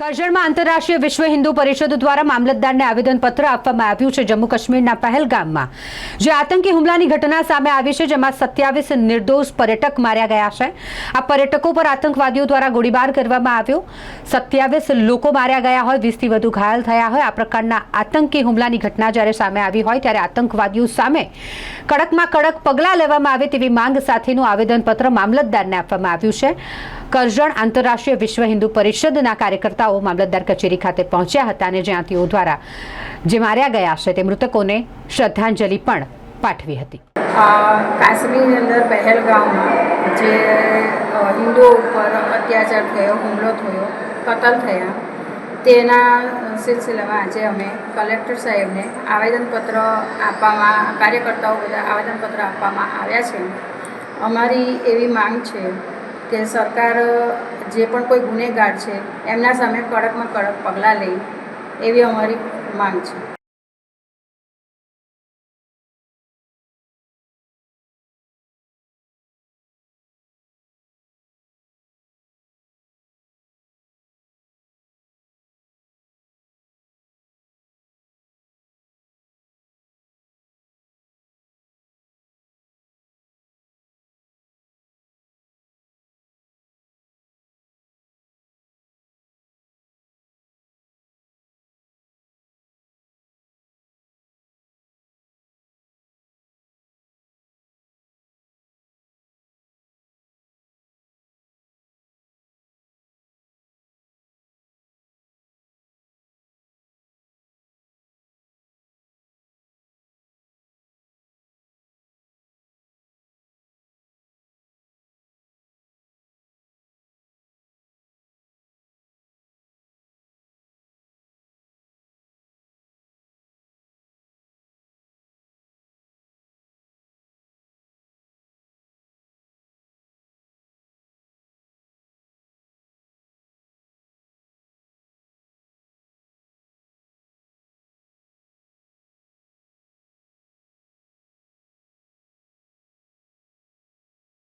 કરજણમાં આંતરરાષ્ટ્રીય વિશ્વ હિન્દુ પરિષદ દ્વારા મામલતદારને આવેદનપત્ર આપવામાં આવ્યું છે જમ્મુ કાશ્મીરના પહેલગામમાં. જે આતંકી હુમલાની ઘટના સામે આવી છે, જેમાં સત્યાવીસ નિર્દોષ પર્યટક માર્યા ગયા છે. આ પર્યટકો પર આતંકવાદીઓ દ્વારા ગોળીબાર કરવામાં આવ્યો. સત્યાવીસ લોકો માર્યા ગયા હોય, વીસથી વધુ ઘાયલ થયા હોય. આ પ્રકારના આતંકી હુમલાની ઘટના જ્યારે સામે આવી હોય, ત્યારે આતંકવાદીઓ સામે કડકમાં કડક પગલાં લેવામાં આવે તેવી માંગ સાથેનું આવેદનપત્ર મામલતદારને આપવામાં આવ્યું છે. કરજણ આંતરરાષ્ટ્રીય વિશ્વ હિન્દુ પરિષદના કાર્યકર્તાઓ મામલતદાર કચેરી ખાતે પહોંચ્યા હતા અને જ્યાં તેઓ દ્વારા જે માર્યા ગયા છે તે મૃતકોને શ્રદ્ધાંજલિ પણ પાઠવી હતી. કાશ્મીરની અંદર પહેલગામમાં જે હિન્દુઓ ઉપર અત્યાચાર થયો, હુમલો થયો, કતલ થયા, તેના સિલસિલામાં આજે અમે કલેક્ટર સાહેબને આવેદનપત્ર આપવામાં, કાર્યકર્તાઓ બધા આવેદનપત્ર આપવામાં આવ્યા છે. અમારી એવી માંગ છે કે સરકાર જે પણ કોઈ ગુનેગાર છે, એમના સામે કડકમાં કડક પગલાં લે એવી અમારી માંગ છે.